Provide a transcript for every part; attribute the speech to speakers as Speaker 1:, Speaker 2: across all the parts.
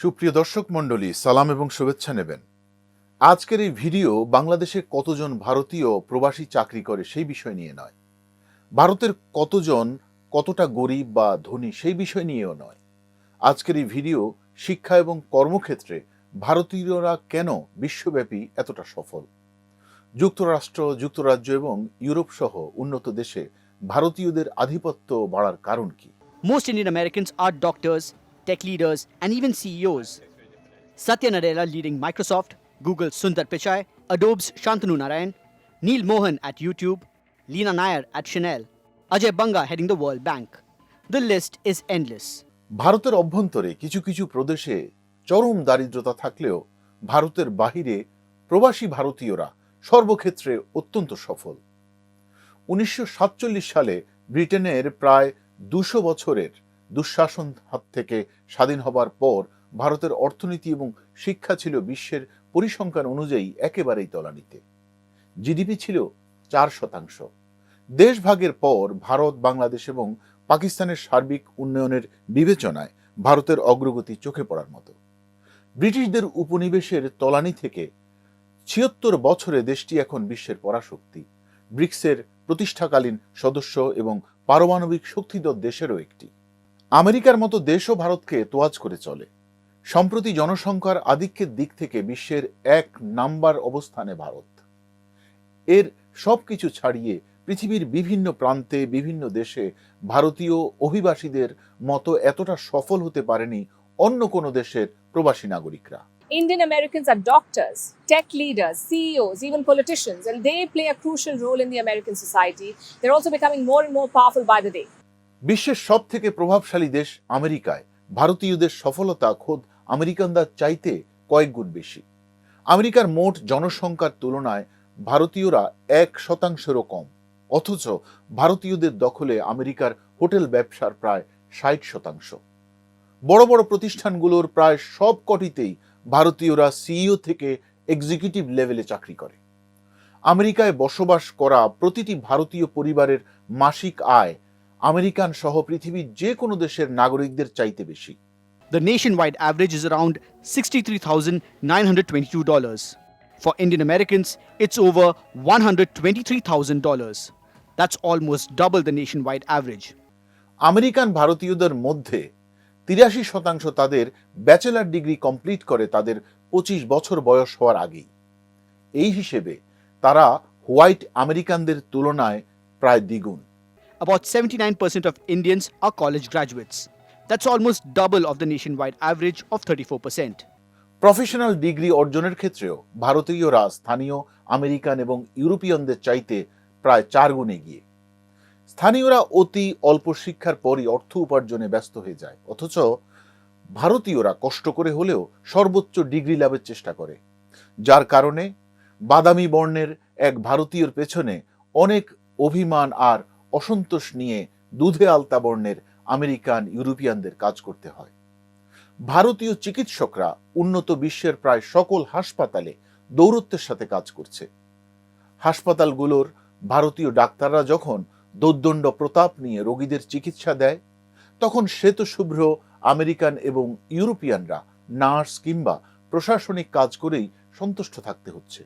Speaker 1: সুপ্রিয় দর্শক মণ্ডলী সালাম এবং শুভেচ্ছা নেবেন। আজকের এই ভিডিও বাংলাদেশে কতজন ভারতীয় প্রবাসী চাকরি করে সেই বিষয় নিয়ে নয়। ভারতের কতজন কতটা গরিব বা ধনী সেই বিষয় নিয়েও নয়। আজকের এই ভিডিও শিক্ষা এবং কর্মক্ষেত্রে ভারতীয়রা কেন বিশ্বব্যাপী এতটা সফল? যুক্তরাষ্ট্র যুক্তরাজ্য এবং ইউরোপ সহ উন্নত দেশে ভারতীয়দের আধিপত্য বাড়ার কারণ কি?
Speaker 2: Most Indian Americans are doctors, tech leaders, and even CEOs. Satya Nadella leading Microsoft, Google's Sundar Pichai, Adobe's Shantanu Narayan, Neil Mohan at YouTube, Leena Nair at Chanel, Ajay Banga heading the World Bank. The list is endless.
Speaker 1: ভারতের অভ্যন্তরে কিছু কিছু প্রদেশে চরম দারিদ্রতা থাকলেও ভারতের বাহিরে প্রবাসী ভারতীয়রা সর্বক্ষেত্রে অত্যন্ত সফল উনিশশো সাতচল্লিশ সালে ব্রিটেনের প্রায় দুশো বছরের দুঃশাসন হাত থেকে স্বাধীন হবার পর ভারতের অর্থনীতি এবং শিক্ষা ছিল বিশ্বের পরিসংখ্যান অনুযায়ী একেবারেই তলানিতে। জিডিপি ছিল চার শতাংশ। দেশভাগের পর ভারত, বাংলাদেশ এবং পাকিস্তানের সার্বিক উন্নয়নের বিবেচনায় ভারতের অগ্রগতি চোখে পড়ার মতো। ব্রিটিশদের উপনিবেশের তলানি থেকে ছিয়াত্তর বছরে দেশটি এখন বিশ্বের পরাশক্তি। ব্রিক্সের প্রতিষ্ঠাকালীন সদস্য এবং পারমাণবিক শক্তিধর দেশেরও একটি। আমেরিকার মতো দেশও ভারতকে তোয়াজ করে চলে সম্প্রতি জনসংখ্যার আধিক্যের দিক থেকে বিশ্বের এক নাম্বার অবস্থানে ভারত এর সবকিছু ছাড়িয়ে পৃথিবীর বিভিন্ন প্রান্তে বিভিন্ন দেশে ভারতীয় অভিবাসীদের মতো এতটা সফল হতে পারেনি অন্য কোনো দেশের প্রবাসী নাগরিকরা
Speaker 3: Indian Americans are doctors, tech leaders, CEOs, even politicians, and they play a crucial role in the American society. They're also becoming more and more powerful by the day.
Speaker 1: বিশ্বের সব থেকে প্রভাবশালী দেশ আমেরিকায়। ভারতীয়দের সফলতা খোদ আমেরিকানদের চাইতে কয়েক গুণ বেশি। আমেরিকার মোট জনসংখ্যার তুলনায় ভারতীয়রা এক শতাংশেরও কম। অথচ ভারতীয়দের দখলে আমেরিকার হোটেল ব্যবসার প্রায় ষাট শতাংশ। বড় বড় প্রতিষ্ঠানগুলোর প্রায় সব কটিতেই ভারতীয়রা সিইও থেকে এক্সিকিউটিভ লেভেলে চাকরি করে। আমেরিকায় বসবাস করা প্রতিটি ভারতীয় পরিবারের মাসিক আয় আমেরিকান সহ পৃথিবীর যে কোনো দেশের নাগরিকদের চাইতে বেশি
Speaker 2: The nationwide average is around $63,922. For Indian Americans, it's over $123,000. That's almost double the nationwide average.
Speaker 1: American ভারতীয়দের মধ্যে তিরাশি শতাংশ তাদের ব্যাচেলার ডিগ্রি কমপ্লিট করে তাদের পঁচিশ বছর বয়স হওয়ার আগেই এই হিসেবে তারা হোয়াইট আমেরিকানদের তুলনায় প্রায় দ্বিগুণ
Speaker 2: About 79% of Indians are college graduates. That's almost double of the nationwide average of 34%.
Speaker 1: Professional degree অর্জনের ক্ষেত্রেও ভারতীয়রা স্থানীয়, আমেরিকান এবং ইউরোপিয়ানদের চাইতে প্রায় চার গুণ এগিয়ে স্থানীয়রা অতি অল্প শিক্ষার পরই অর্থ উপার্জনে ব্যস্ত হয়ে যায় অথচ ভারতীয়রা কষ্ট করে হলেও সর্বোচ্চ ডিগ্রি লাভের চেষ্টা করে যার কারণে বাদামি বর্ণের এক ভারতীয়র পেছনে অনেক অভিমান আর অসন্তোষ নিয়ে দুধে আলতা বর্ণের আমেরিকান, ইউরোপিয়ানদের কাজ করতে হয়। ভারতীয় চিকিৎসকরা উন্নত বিশ্বের প্রায় সকল হাসপাতালে দৌরত্বের সাথে কাজ করছে। হাসপাতালগুলোর ভারতীয় ডাক্তাররা যখন দোদ্দণ্ড প্রতাপ নিয়ে রোগীদের চিকিৎসা দেয়, তখন শ্বেতশুভ্র আমেরিকান এবং ইউরোপিয়ানরা নার্স কিংবা প্রশাসনিক কাজ করেই সন্তুষ্ট থাকতে হচ্ছে।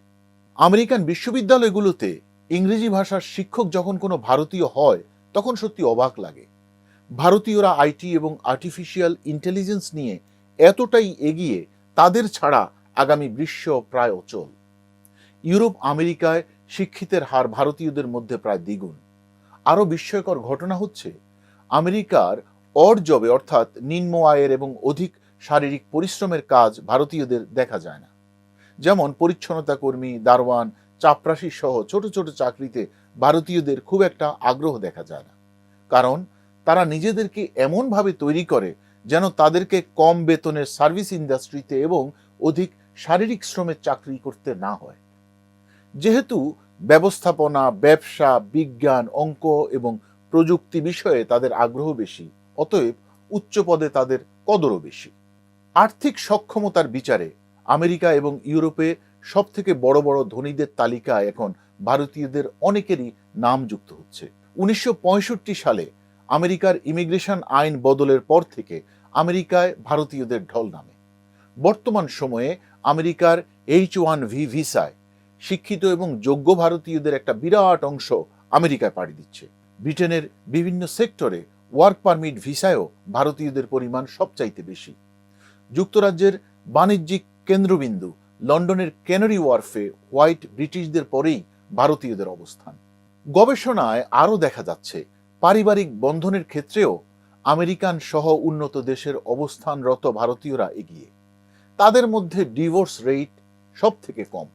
Speaker 1: আমেরিকান বিশ্ববিদ্যালয়গুলোতে ইংরেজি ভাষার শিক্ষক যখন কোনো ভারতীয় হয়, তখন সত্যি অবাক লাগে। ভারতীয়রা আইটি এবং আর্টিফিশিয়াল ইন্টেলিজেন্স নিয়ে এতটাই এগিয়ে, তাদের ছাড়া আগামী বিশ্ব প্রায় অচল। ইউরোপ আমেরিকায় শিক্ষিতের হার ভারতীয়দের মধ্যে প্রায় দ্বিগুণ। আরও বিস্ময়কর ঘটনা হচ্ছে, আমেরিকার অর জবে, অর্থাৎ নিম্ন আয়ের এবং অধিক শারীরিক পরিশ্রমের কাজ ভারতীয়দের দেখা যায় না। যেমন পরিচ্ছন্নতা কর্মী দারোয়ান চাপরাশি সহ ছোট ছোট চাকরিতে ভারতীয়দের খুব একটা আগ্রহ দেখা যায় না। কারণ তারা নিজেদেরকে এমনভাবে তৈরি করে যেন তাদেরকে কম বেতনের সার্ভিস ইন্ডাস্ট্রিতে এবং অধিক শারীরিক শ্রমের চাকরি করতে না হয়। যেহেতু ব্যবস্থাপনা, ব্যবসা, বিজ্ঞান, অঙ্ক এবং প্রযুক্তি বিষয়ে তাদের আগ্রহ বেশি, অতএব উচ্চ পদে তাদের কদরও বেশি। আর্থিক সক্ষমতার বিচারে আমেরিকা এবং ইউরোপে সব থেকে বড় বড় ধনীদের তালিকায় এখন ভারতীয়দের অনেকেরই নাম যুক্ত হচ্ছে। উনিশশো পঁয়ষট্টি সালে আমেরিকার ইমিগ্রেশন আইন বদলের পর থেকে আমেরিকায় ভারতীয়দের ঢল নামে। বর্তমান সময়ে আমেরিকার এইচ ওয়ান ভি ভিসায় শিক্ষিত এবং যোগ্য ভারতীয়দের একটা বিরাট অংশ আমেরিকায় পাড়ি দিচ্ছে। ব্রিটেনের বিভিন্ন সেক্টরে ওয়ার্ক পারমিট ভিসায়ও ভারতীয়দের পরিমাণ সবচাইতে বেশি। যুক্তরাজ্যের বাণিজ্যিক কেন্দ্রবিন্দু লন্ডনের ক্যানারি ওয়ার্ফে হোয়াইট ব্রিটিশদের পরেই ভারতীয়দের অবস্থান। গবেষণায় আরও দেখা যাচ্ছে, পারিবারিক বন্ধনের ক্ষেত্রেও আমেরিকান সহ উন্নত দেশের অবস্থানরত ভারতীয়রা এগিয়ে। তাদের মধ্যে ডিভোর্স রেট সব থেকে কম।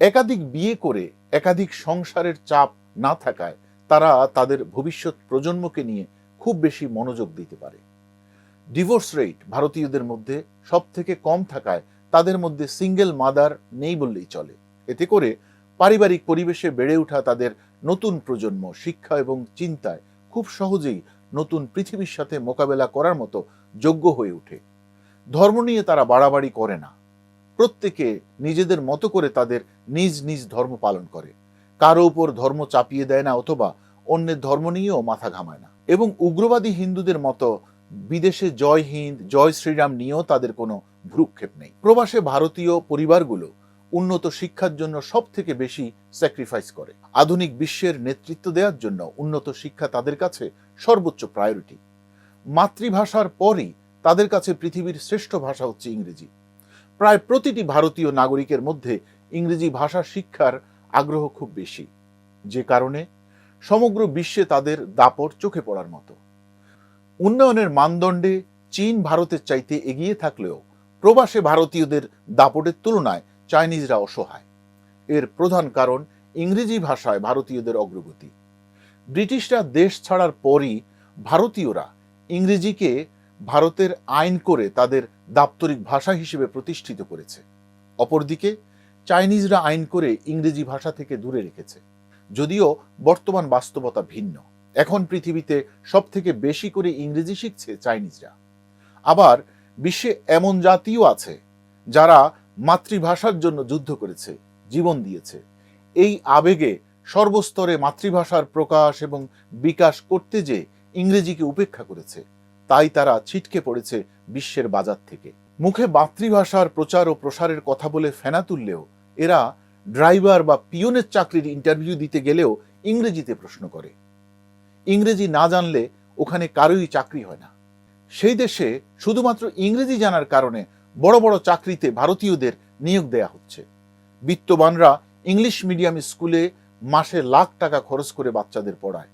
Speaker 1: একাধিক বিয়ে করে একাধিক সংসারের চাপ না থাকায় তারা তাদের ভবিষ্যৎ প্রজন্মকে নিয়ে খুব বেশি মনোযোগ দিতে পারে। ডিভোর্স রেট ভারতীয়দের মধ্যে সব থেকে কম থাকায় তাদের মধ্যে সিঙ্গেল মাদার নেই বললেই চলে। এতে করে পারিবারিক পরিবেশে বেড়ে ওঠা তাদের নতুন প্রজন্ম শিক্ষা এবং চিন্তায় খুব সহজেই নতুন পৃথিবীর সাথে মোকাবেলা করার মতো যোগ্য হয়ে ওঠে। ধর্ম নিয়ে তারা বাড়াবাড়ি করে না। প্রত্যেকে নিজেদের মতো করে তাদের নিজ নিজ ধর্ম পালন করে। কারও উপর ধর্ম চাপিয়ে দেয় না অথবা অন্যের ধর্ম নিয়েও মাথা ঘামায় না। এবং উগ্রবাদী হিন্দুদের মতো বিদেশে জয় হিন্দ, জয় শ্রীরাম নিয়েও তাদের কোনো ভ্রুক্ষেপ নেই। প্রবাসে ভারতীয় পরিবারগুলো উন্নত শিক্ষার জন্য সব থেকে বেশি স্যাক্রিফাইস করে। আধুনিক বিশ্বের নেতৃত্ব দেওয়ার জন্য উন্নত শিক্ষা তাদের কাছে সর্বোচ্চ প্রায়োরিটি মাতৃভাষার পরই তাদের কাছে পৃথিবীর শ্রেষ্ঠ ভাষা হচ্ছে ইংরেজি। প্রায় প্রতিটি ভারতীয় নাগরিকের মধ্যে ইংরেজি ভাষা শিক্ষার আগ্রহ খুব বেশি। যে কারণে সমগ্র বিশ্বে তাদের দাপট চোখে পড়ার মতো। উন্নয়নের মানদণ্ডে চীন ভারতের চাইতে এগিয়ে থাকলেও প্রবাসে ভারতীয়দের দাপটের তুলনায় চাইনিজরা অসহায়। এর প্রধান কারণ ইংরেজি ভাষায় ভারতীয়দের অগ্রগতি। ব্রিটিশরা দেশ ছাড়ার পরই ভারতীয়রা ইংরেজিকে ভারতের আইন করে তাদের দাপ্তরিক ভাষা হিসেবে প্রতিষ্ঠিত করেছে। অপরদিকে, চাইনিজরা আইন করে ইংরেজি ভাষা থেকে দূরে রেখেছে। যদিও বর্তমান বাস্তবতা ভিন্ন। এখন পৃথিবীতে সব থেকে বেশি করে ইংরেজি শিখছে চাইনিজরা। আবার বিশ্বে এমন জাতিও আছে যারা মাতৃভাষার জন্য যুদ্ধ করেছে, জীবন দিয়েছে। এই আবেগে সর্বস্তরে মাতৃভাষার প্রকাশ এবং বিকাশ করতে যে ইংরেজিকে উপেক্ষা করেছে, তাই তারা ছিটকে পড়েছে বিশ্বের বাজার থেকে। মুখে মাতৃভাষার প্রচার ও প্রসারের কথা বলে ফেনা তুললেও, এরা ড্রাইভার বা পিয়নের চাকরির ইন্টারভিউ দিতে গেলেও ইংরেজিতে প্রশ্ন করে। ইংরেজি না জানলে ওখানে কারোই চাকরি হয় না। সেই দেশে শুধুমাত্র ইংরেজি জানার কারণে বড় বড় চাকরিতে ভারতীয়দের নিয়োগ দেয়া হচ্ছে। বিত্তবানরা ইংলিশ মিডিয়াম স্কুলে মাসে লাখ টাকা খরচ করে বাচ্চাদের পড়ায়।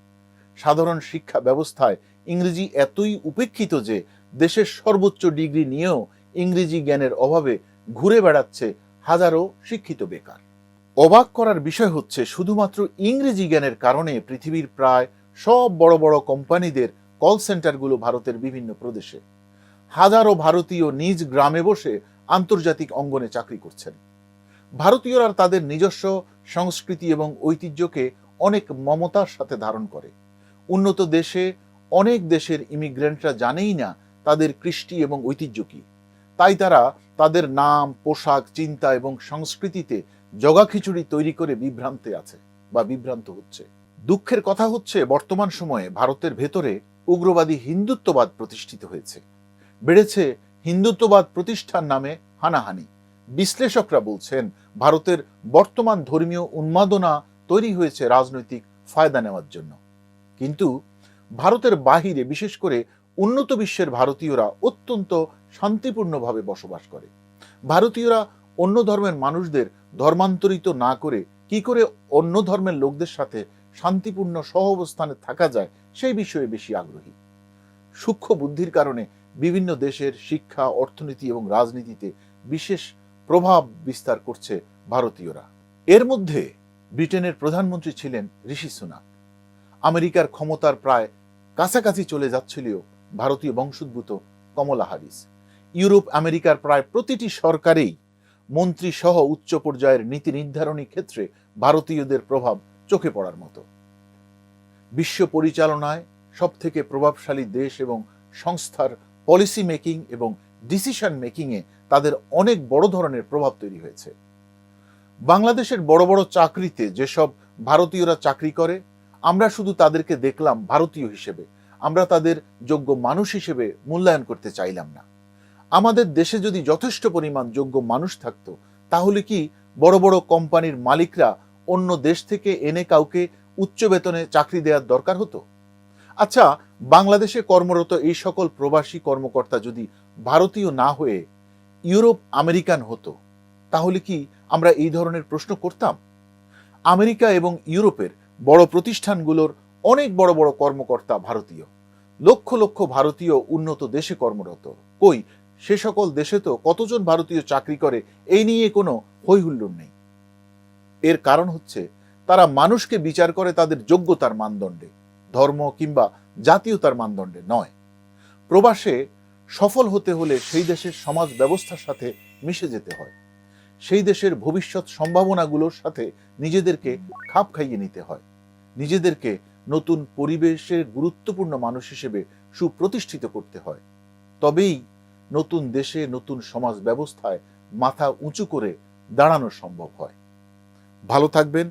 Speaker 1: সাধারণ শিক্ষা ব্যবস্থায় ইংরেজি এতই উপেক্ষিত যে দেশের সর্বোচ্চ ডিগ্রি নিয়েও ইংরেজি জ্ঞানের অভাবে ঘুরে বেড়াচ্ছে হাজারো শিক্ষিত বেকার। অবাক করার বিষয় হচ্ছে শুধুমাত্র ইংরেজি জ্ঞানের কারণে পৃথিবীর প্রায় সব বড় বড় কোম্পানিদের কল সেন্টারগুলো ভারতের বিভিন্ন প্রদেশে। হাজারো ভারতীয় নিজ গ্রামে বসে আন্তর্জাতিক অঙ্গনে চাকরি করছেন। ভারতীয়রা তাদের নিজস্ব সংস্কৃতি এবং ঐতিহ্যকে অনেক মমতার সাথে ধারণ করে। উন্নত দেশে অনেক দেশের ইমিগ্রেন্টরা জানেই না তাদের কৃষ্টি এবং ঐতিহ্য কি। তাই তারা তাদের নাম, পোশাক, চিন্তা এবং সংস্কৃতিতে জগাখিচুড়ি তৈরি করে বিভ্রান্তে আছে বা বিভ্রান্ত হচ্ছে। দুঃখের কথা হচ্ছে বর্তমান সময়ে ভারতের ভেতরে উগ্রবাদী হিন্দুত্ববাদ প্রতিষ্ঠিত হয়েছে। বেড়েছে হিন্দুত্ববাদ প্রতিষ্ঠার নামে হানাহানি। বিশ্লেষকরা বলছেন, ভারতের বর্তমান ধর্মীয় উন্মাদনা তৈরি হয়েছে রাজনৈতিক ফায়দা নেওয়ার জন্য। কিন্তু ভারতের বাহিরে বিশেষ করে উন্নত বিশ্বের ভারতীয়রা অত্যন্ত শান্তিপূর্ণভাবে বসবাস করে। ভারতীয়রা অন্য ধর্মের মানুষদের ধর্মান্তরিত না করে কি করে অন্য ধর্মের লোকদের সাথে শান্তিপূর্ণ সহ অবস্থানে থাকা যায় সেই বিষয়ে বেশি আগ্রহী। সূক্ষ্ম বুদ্ধির কারণে বিভিন্ন দেশের শিক্ষা, অর্থনীতি এবং রাজনীতিতে বিশেষ প্রভাব বিস্তার করছে ভারতীয়রা। এর মধ্যে ব্রিটেনের প্রধানমন্ত্রী ছিলেন ঋষি সুনাক। আমেরিকার ক্ষমতার প্রায় কাছাকাছি চলে যাচ্ছিলেও ভারতীয় বংশোদ্ভূত কমলা হারিস। ইউরোপ, আমেরিকার প্রায় প্রতিটি সরকারেই মন্ত্রী সহ উচ্চ পর্যায়ের নীতি নির্ধারণী ক্ষেত্রে ভারতীয়দের প্রভাব চোখে পড়ার মতো। বিশ্ব পরিচালনায় সব থেকে প্রভাবশালী দেশ এবং সংস্থার পলিসি মেকিং এবং ডিসিশন মেকিংয়ে তাদের অনেক বড় ধরনের প্রভাব তৈরি হয়েছে। বাংলাদেশের বড় বড় চাকরিতে যেসব ভারতীয়রা চাকরি করে, আমরা শুধু তাদেরকে দেখলাম ভারতীয় হিসেবে। আমরা তাদের যোগ্য মানুষ হিসেবে মূল্যায়ন করতে চাইলাম না। আমাদের দেশে যদি যথেষ্ট পরিমাণ যোগ্য মানুষ থাকতো, তাহলে কি বড় বড় কোম্পানির মালিকরা অন্য দেশ থেকে এনে কাউকে উচ্চ বেতনে চাকরি দেওয়ার দরকার হতো? আচ্ছা বাংলাদেশে কর্মরত এই সকল প্রবাসী কর্মকর্তা যদি ভারতীয় না হয়ে ইউরোপ আমেরিকান হতো, তাহলে কি আমরা এই ধরনের প্রশ্ন করতাম? আমেরিকা এবং ইউরোপের বড় প্রতিষ্ঠানগুলোর অনেক বড় বড় কর্মকর্তা ভারতীয়, লক্ষ লক্ষ ভারতীয় উন্নত দেশে কর্মরত। কই, সে সকল দেশে তো কতজন ভারতীয় চাকরি করে, এই নিয়ে কোনো হৈহুল্লোড় নেই। এর কারণ হচ্ছে তারা মানুষকে বিচার করে তাদের যোগ্যতার মানদণ্ডে, ধর্ম কিংবা জাতীয়তার মানদণ্ডে নয়। প্রবাসে সফল হতে হলে সেই দেশের সমাজ ব্যবস্থার সাথে মিশে যেতে হয়। সেই দেশের ভবিষ্যৎ সম্ভাবনাগুলোর সাথে নিজেদেরকে খাপ খাইয়ে নিতে হয়। নিজেদেরকে নতুন পরিবেশের গুরুত্বপূর্ণ মানুষ হিসেবে সুপ্রতিষ্ঠিত করতে হয়। তবেই নতুন দেশে নতুন সমাজ ব্যবস্থায় মাথা উঁচু করে দাঁড়ানো সম্ভব হয়। ভালো থাকবেন